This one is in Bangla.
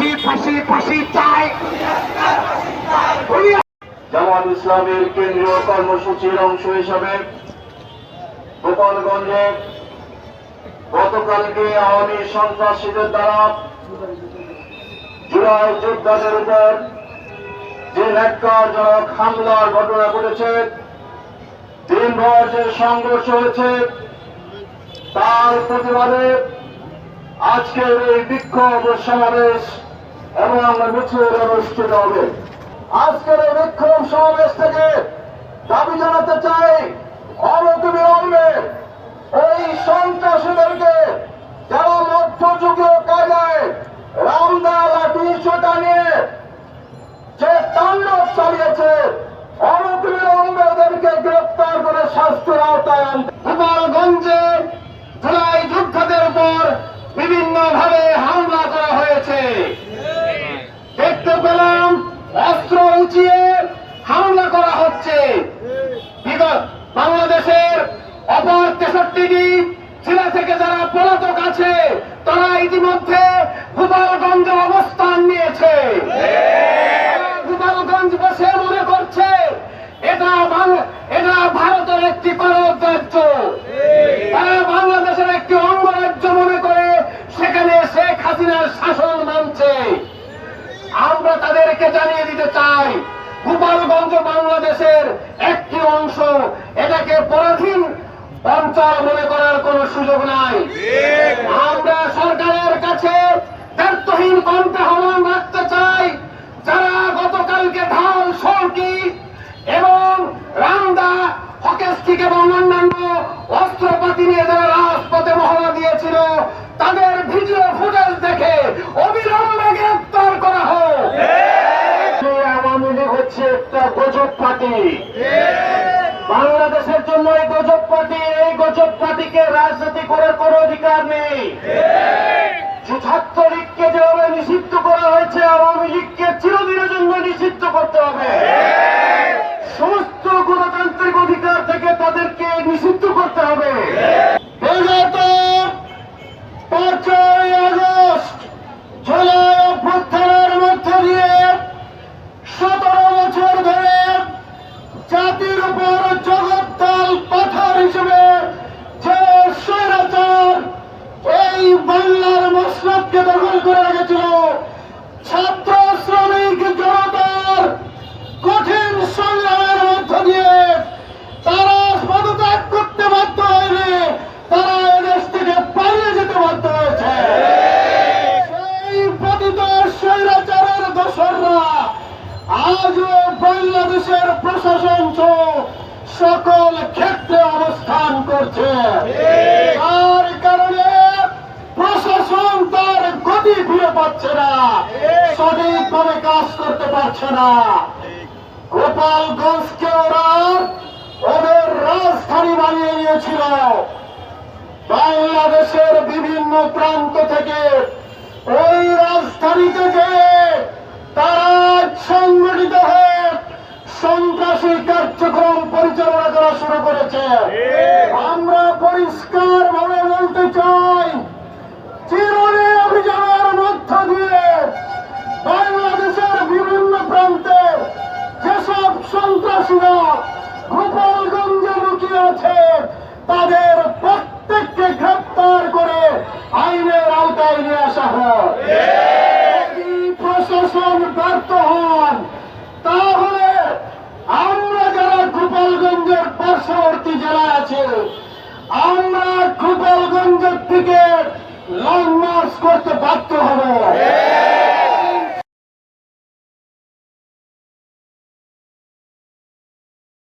ফাঁসি ফাঁসি ফাঁসি চাই। জামাত ইসলামের কেন্দ্রীয় কর্মসূচির অংশ হিসাবে গোপালগঞ্জে গতকালকে আওয়ামী সন্ত্রাসীদের দ্বারা জুলাই যোদ্ধাদের উপর যে ন্যাক্কারজনক হামলার ঘটনা ঘটেছে, দিনভর যে সংঘর্ষ হয়েছে, তার প্রতিবাদে আজকের এই বিক্ষোভ সমাবেশ এবং মিছিল অনুষ্ঠিত হবে। আজকের এই বিক্ষোভ সমাবেশ থেকে দাবি জানাতে চাই অনতিবিলম্বে এই সন্ত্রাসীদেরকে যারা মধ্যযুগীয় কায়দায় রামদা লাঠি সোটা নিয়ে যে তাণ্ডব চালিয়েছে অনতিবিলম্বে ওদেরকে গ্রেপ্তার করে শাস্তির আওতায় আনতে। গোপালগঞ্জে জুলাই যোদ্ধাদের উপর বিভিন্ন ভাবে হামলা করা হয়েছে। পেলাম, অস্ত্র উঁচিয়ে হামলা করা হচ্ছে। বাংলাদেশের অপর তেষট্টিটি জেলা থেকে যারা পলাতক আছে, তারা ইতিমধ্যে গোপালগঞ্জ অবস্থান নিয়েছে তারা গোপালগঞ্জ বসে মনে করছে এটা বাং- এটা ভারতের একটি কররাজ্য তারা বাংলাদেশের একটি অঙ্গরাজ্য মনে করে সেখানে শেখ হাসিনার শাসন মানছে আমরা তাদেরকে জানিয়ে দিতে চাই, গোপালগঞ্জ বাংলাদেশের একটি অংশ এটাকে পরাধীন অঞ্চল মনে করার কোনো সুযোগ নাই। আমরা সরকারের কাছে দায়িত্বহীন কণ্ঠে আহ্বান রাখতে চাই, যারা গতকালকে ঢাল, সরকি এবং রামদা হকেস্টিক এবং অন্যান্য অস্ত্রপাতি নিয়ে যারা রাজপথে মহড়া দিয়েছিল, তাদের ভিডিও ফুটেজ দেখে বাংলাদেশের জন্য এই গজব পার্টি এই গজব পার্টিকে রাজনীতি করার কোন অধিকার নেই। ছাত্র লীগকে যেভাবে নিষিদ্ধ করা হয়েছে, আওয়ামী লীগকে চিরদিনের জন্য নিষিদ্ধ করতে হবে। প্রশাসন সকল ক্ষেত্রে অবস্থান করছে। তার কারণে প্রশাসন তার গতি ফিরে পাচ্ছে না। সঠিকভাবে কাজ করতে পারছে না। গোপালগঞ্জকে ওরা ওদের রাজধানী বানিয়ে নিয়েছিল। বাংলাদেশের বিভিন্ন প্রান্ত থেকে করেছে। আমরা পরিষ্কার ভাবে বলতে চাই চিরনি অভিযানের মধ্য দিয়ে বাংলাদেশের বিভিন্ন প্রান্তে যেসব সন্ত্রাসীরা গোপালগঞ্জে লুকিয়ে আছে তাদের প্রত্যেককে গ্রেপ্তার করে আইনের আওতায় নিয়ে আসা হয় যদি প্রশাসন ব্যর্থ হন তাহলে আমরা যারা গোপালগঞ্জের পার্শ্ববর্তী আছে। আমরা গোপালগঞ্জের দিকে লং মার্চ করতে বাধ্য হব।